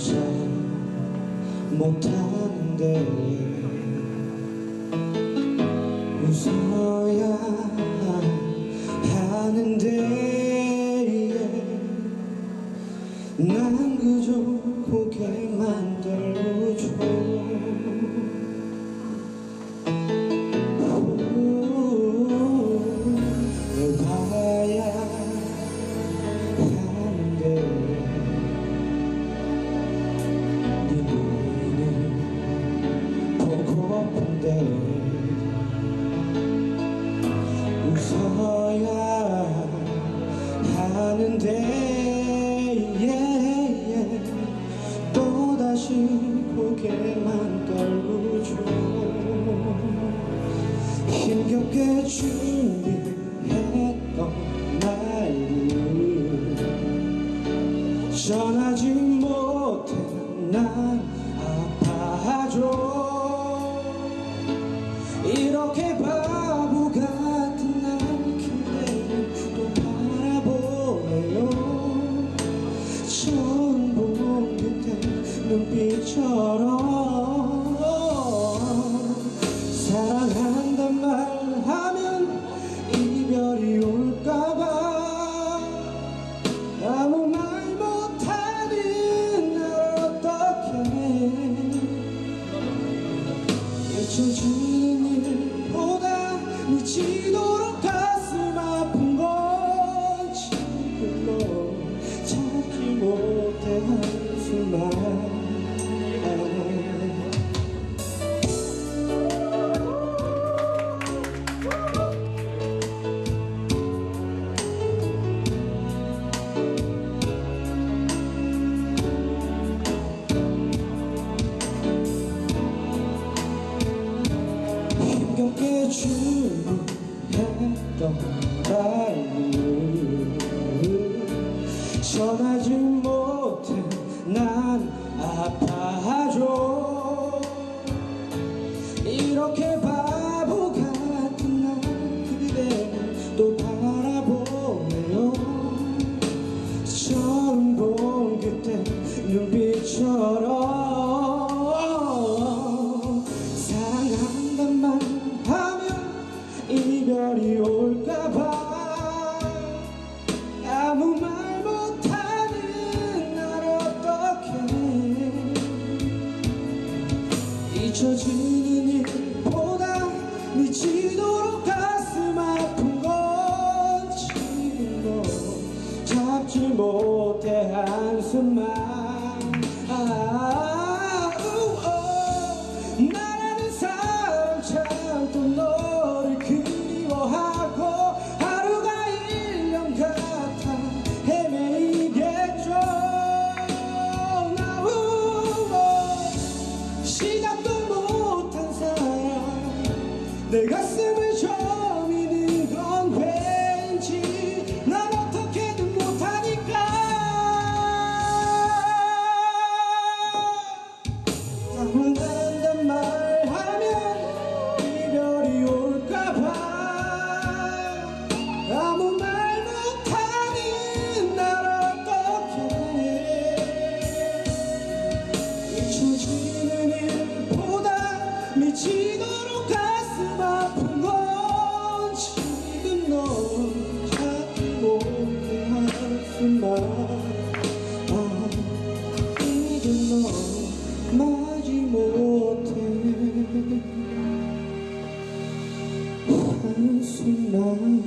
잘 못하는데 웃어야 하는데 아픈데 웃어야 하는데 예, 예. 또다시 고개만 떨구죠. 힘겹게 준비 눈빛처럼 가볍게 주했던 나를 전하지 못해 나 멈춰지는 일보다 미치도록 가슴 아픈 건 지금 거. 잡지 못해 한숨만 마지 못해. 한숨 나